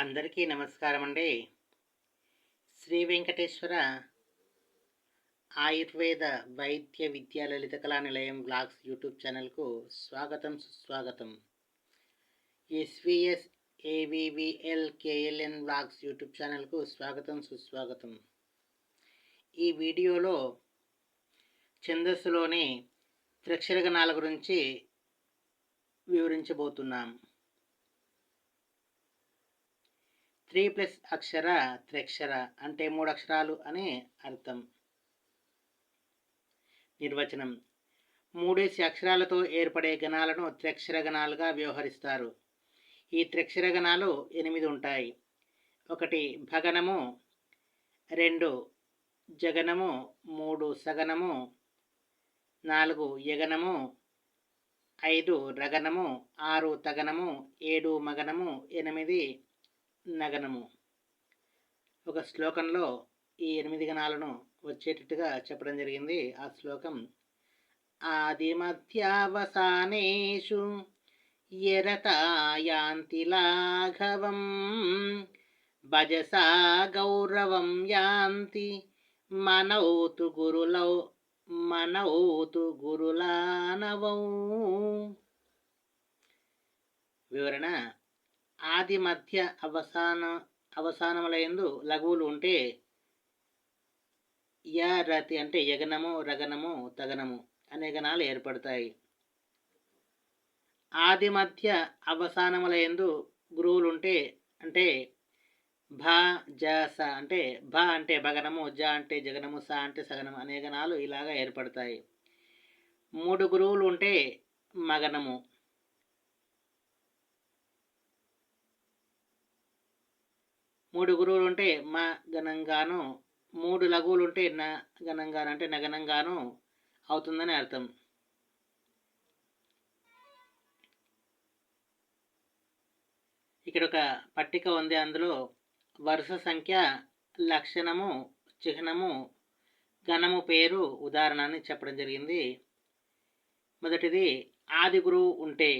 అందరికీ నమస్కారం అండి. శ్రీ వెంకటేశ్వర ఆయుర్వేద వైద్య విద్యా లలిత కళా నిలయం బ్లాగ్స్ యూట్యూబ్ ఛానల్కు స్వాగతం సుస్వాగతం. SVS AVVL KLN blogs YouTube ఛానల్కు స్వాగతం సుస్వాగతం. ఈ వీడియోలో ఛందస్సులోని త్రక్షరగణాల గురించి వివరించబోతున్నాం. త్రీ ప్లస్ అక్షర త్రక్షర అంటే మూడు అక్షరాలు అని అర్థం. నిర్వచనం. మూడేసి అక్షరాలతో ఏర్పడే గణాలను త్రక్షర గణాలుగా వ్యవహరిస్తారు. ఈ త్రక్షర గణాలు ఎనిమిది ఉంటాయి. ఒకటి భగనము రెండు జగనము మూడు సగనము నాలుగు యగనము ఐదు రగనము ఆరు తగనము ఏడు మగనము ఎనిమిది నగనము. ఒక శ్లోకంలో ఈ ఎనిమిది గణాలను వచ్చేటట్టుగా చెప్పడం జరిగింది. ఆ శ్లోకం ఆదిమధ్యావసానేషు యరతాయాంతి లాఘవం భజసా గౌరవం యాంతి మనౌతు గురులౌ మనౌతు గురులానవౌ. వివరణ ఆది మధ్య అవసాన అవసానములయందు లఘువులు ఉంటే య రతి అంటే యగనము రగనము తగనము అనే గణాలు ఏర్పడతాయి. ఆది మధ్య అవసానములయందు గురువులు ఉంటే అంటే భ జ స అంటే భ అంటే భగనము జ అంటే జగనము స అంటే సగనము అనే గణాలు ఇలాగా ఏర్పడతాయి. మూడు గురువులు ఉంటే మగనము. మూడు గురువులు ఉంటే మా గణంగాను మూడు లఘువులు ఉంటే న గణంగాను అంటే నగనంగాను అవుతుందని అర్థం. ఇక్కడ ఒక పట్టిక ఉంది అందులో వరుస సంఖ్య లక్షణము చిహ్నము గణము పేరు ఉదాహరణ అని చెప్పడం జరిగింది. మొదటిది ఆది గురువు ఉంటే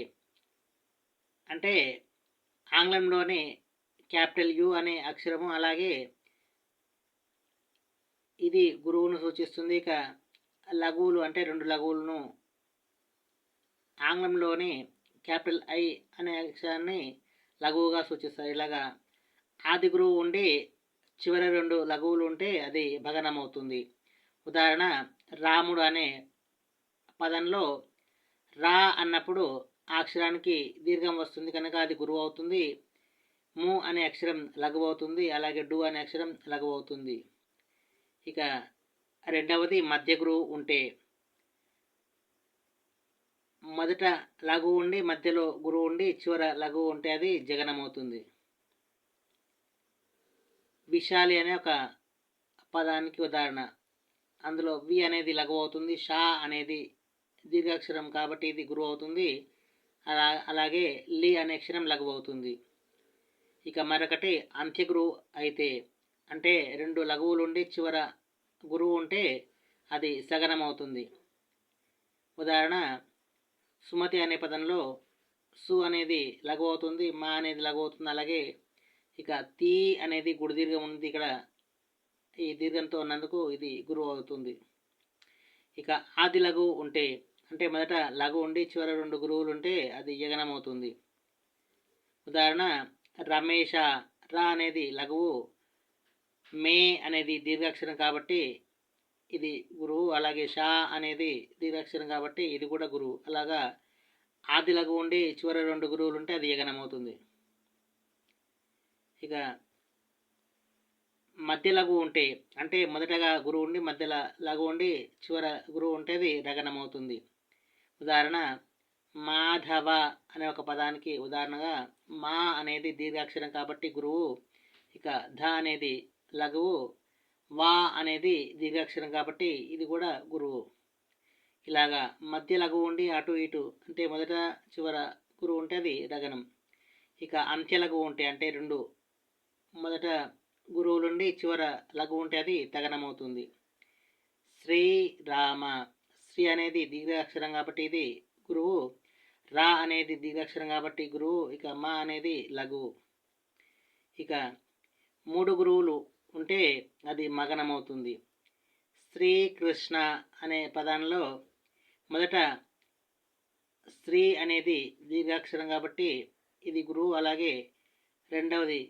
అంటే ఆంగ్లంలోని క్యాపిటల్ యు అనే అక్షరము అలాగే ఇది గురువును సూచిస్తుంది. ఇక లఘువులు అంటే రెండు లఘువులను. ఆంగ్లంలోని క్యాపిటల్ ఐ అనే అక్షరాన్ని లఘువుగా సూచిస్తారు. ఇలాగా ఆది గురువు ఉండి చివరి రెండు లఘువులు ఉంటే అది భగనం అవుతుంది ఉదాహరణ రాముడు అనే పదంలో రా అన్నప్పుడు ఆ అక్షరానికి దీర్ఘం వస్తుంది. కనుక అది గురువు అవుతుంది. ము అనే అక్షరం లఘువు అవుతుంది అలాగే డు అనే అక్షరం లఘువవుతుంది ఇక రెండవది మధ్య గురువు ఉంటే. మొదట లఘువు ఉండి మధ్యలో గురువు ఉండి చివర లఘువు ఉంటే అది జగనం అవుతుంది విశాలి అనే ఒక పదానికి ఉదాహరణ. అందులో వి అనేది లఘువు అవుతుంది షా అనేది దీర్ఘాక్షరం కాబట్టి ఇది గురువు అవుతుంది అలా అలాగే లి అనే అక్షరం లఘువు అవుతుంది ఇక మరొకటి అంత్య గురువు అయితే అంటే రెండు లఘువులు ఉండి చివర గురువు ఉంటే అది సగనం అవుతుంది ఉదాహరణ సుమతి అనే పదంలో సు అనేది లఘు అవుతుంది మా అనేది లఘు అవుతుంది అలాగే ఇక తీ అనేది గుడి దీర్ఘం ఉంది ఇక్కడ ఈ దీర్ఘంతో ఉన్నందుకు ఇది గురువు అవుతుంది ఇక ఆది లఘు ఉంటే అంటే మొదట లఘు ఉండి చివర రెండు గురువులు ఉంటే అది యగనం అవుతుంది ఉదాహరణ రమేష రా అనేది లఘువు మే అనేది దీర్ఘాక్షరం కాబట్టి ఇది గురువు అలాగే షా అనేది దీర్ఘాక్షరం కాబట్టి ఇది కూడా గురువు. అలాగా ఆది లఘు ఉండి చివరి రెండు గురువులు ఉంటే అది యగనం అవుతుంది ఇక మధ్య లఘు ఉంటే అంటే మొదటగా గురువు ఉండి మధ్యలో లఘు ఉండి చివర గురువు ఉంటే అది రగనం అవుతుంది ఉదాహరణ మాధవ అనే ఒక పదానికి ఉదాహరణగా మా అనేది దీర్ఘాక్షరం కాబట్టి గురువు. ఇక ధ అనేది లఘువు. వా అనేది దీర్ఘాక్షరం కాబట్టి ఇది కూడా గురువు. ఇలాగా మధ్య లఘువు ఉండి అటు ఇటు అంటే మొదట చివర గురువు ఉంటే అది రగనం ఇక అంత్య లఘువు ఉంటే అంటే రెండు. మొదట గురువులుండి చివర లఘువు ఉంటే అది తగనం అవుతుంది శ్రీరామ శ్రీ అనేది దీర్ఘాక్షరం కాబట్టి ఇది గురువు. రా అనేది దీర్ఘాక్షరం కాబట్టి గురువు ఇక మా అనేది లఘు ఇక మూడు గురువులు ఉంటే అది మగనం అవుతుంది శ్రీకృష్ణ అనే పదంలో మొదట స్త్రీ అనేది దీర్ఘాక్షరం కాబట్టి ఇది గురువు. అలాగే రెండవది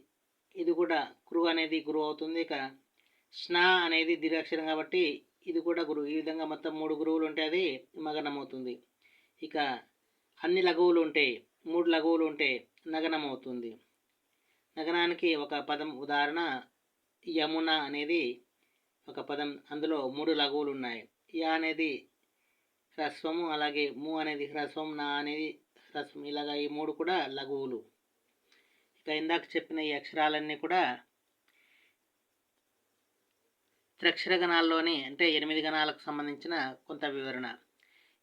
ఇది కూడా గురువు అనేది గురువు అవుతుంది. ఇక స్నా అనేది దీర్ఘాక్షరం కాబట్టి ఇది కూడా గురువు. ఈ విధంగా మొత్తం మూడు గురువులు ఉంటే అది మగనం అవుతుంది ఇక అన్ని లఘువులు ఉంటాయి మూడు లఘువులు ఉంటే నగనం అవుతుంది నగనానికి ఒక పదం ఉదాహరణ యమున అనేది ఒక పదం. అందులో మూడు లఘువులు ఉన్నాయి. యా అనేది హ్రస్వము అలాగే ము అనేది హ్రస్వం నా అనేది హ్రస్వం. ఇలాగా ఈ మూడు కూడా లఘువులు. ఇక ఇందాక చెప్పిన ఈ అక్షరాలన్నీ కూడా త్రక్షర గణాల్లోని అంటే ఎనిమిది గణాలకు సంబంధించిన కొంత వివరణ.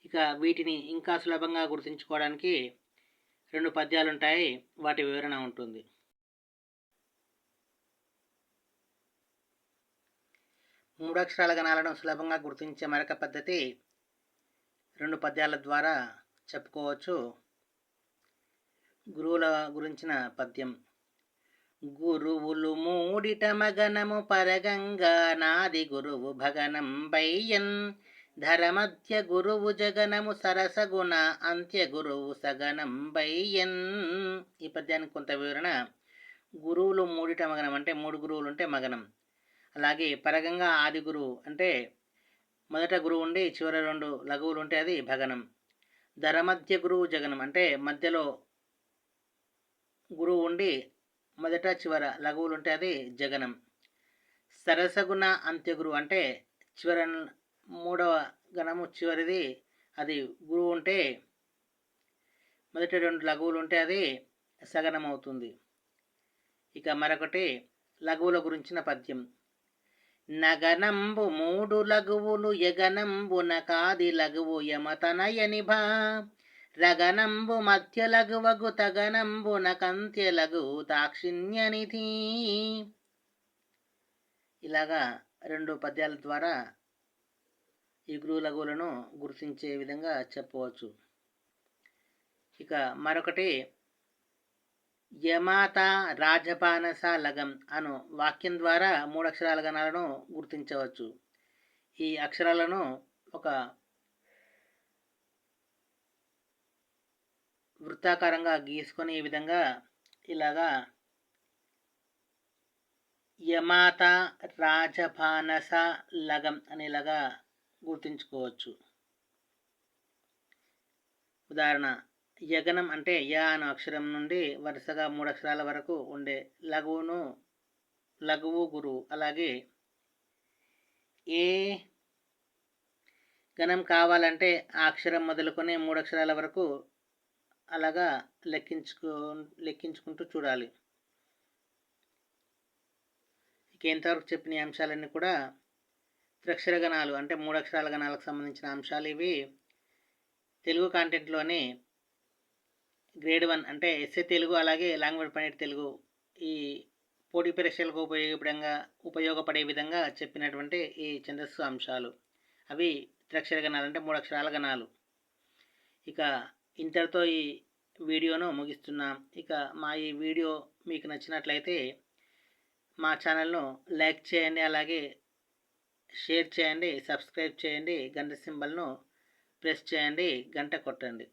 ఇక వీటిని ఇంకా సులభంగా గుర్తుంచుకోవడానికి రెండు పద్యాలు ఉంటాయి. వాటి వివరణ ఉంటుంది. మూడు అక్షరాల గణాలను సులభంగా గుర్తించే మరొక పద్ధతి రెండు పద్యాల ద్వారా చెప్పుకోవచ్చు. గురువుల గురించిన పద్యం. గురువులు మూడిట మగనము పరగంగా నాది గురువు భగనం బయ్యన్ ధరమధ్య గురువు జగనము సరసగుణ అంత్య గురువు సగనం బయ్యన్ ఈ పద్యానికి కొంత వివరణ గురువులు మూడిట మగనం అంటే మూడు గురువులు ఉంటే మగనం. అలాగే పరగంగా ఆది గురువు అంటే మొదట గురువు ఉండి చివరి రెండు లఘువులు ఉంటే అది భగనం. ధరమధ్య గురువు జగనం అంటే మధ్యలో గురువు ఉండి మొదట చివర లఘువులు ఉంటే అది జగనం. సరసగుణ అంత్యగురు అంటే చివర మూడవ గణము చివరిది. అది గురువు ఉంటే మొదటి రెండు లఘువులు ఉంటే అది సగనం అవుతుంది ఇక మరొకటి లఘువుల గురించిన పద్యం. నగనంబు మూడు లఘువులు యగనంబున కాది లఘువు యమతనయనిభా రగనంబు మధ్య లఘువగు తగనంబున కంత్య లఘువు దాక్షిణ్యనిధి ఇలాగా రెండు పద్యాల ద్వారా ఈ లఘువులను గుర్తించే విధంగా చెప్పవచ్చు. ఇక మరొకటి యమాత రాజపానస లగం అను వాక్యం ద్వారా మూడు అక్షరాల గణాలను గుర్తించవచ్చు. ఈ అక్షరాలను ఒక వృత్తాకారంగా గీసుకొని ఈ విధంగా ఇలాగా యమాత రాజపానస లగం అనేలాగా గుర్తించుకోవచ్చు. ఉదాహరణ యగనం అంటే యా అనే అక్షరం నుండి వరుసగా మూడు అక్షరాల వరకు ఉండే లఘువును లఘువు గురువు. అలాగే ఏ గణం కావాలంటే ఆ అక్షరం మొదలుకొని మూడు అక్షరాల వరకు అలాగా లెక్కించుకో లెక్కించుకుంటూ చూడాలి. ఇక చెప్పిన అంశాలన్నీ కూడా త్రక్షర గణాలు అంటే మూడు అక్షరాల గణాలకు సంబంధించిన అంశాలు ఇవి. తెలుగు కాంటెంట్లోని గ్రేడ్ వన్ అంటే ఎస్ఏ తెలుగు అలాగే లాంగ్వేజ్ పండిట్ తెలుగు ఈ పోటీ పరీక్షలకు ఉపయోగపడంగా ఉపయోగపడే విధంగా చెప్పినటువంటి ఈ ఛందస్సు అంశాలు. అవి త్రక్షర గణాలు అంటే మూడు అక్షరాల గణాలు. ఇక ఇంతటితో ఈ వీడియోను ముగిస్తున్నాం. ఇక మా ఈ వీడియో మీకు నచ్చినట్లయితే మా ఛానల్ను లైక్ చేయండి అలాగే షేర్ చేయండి సబ్స్క్రైబ్ చేయండి గంట సింబల్ను ప్రెస్ చేయండి గంట కొట్టండి.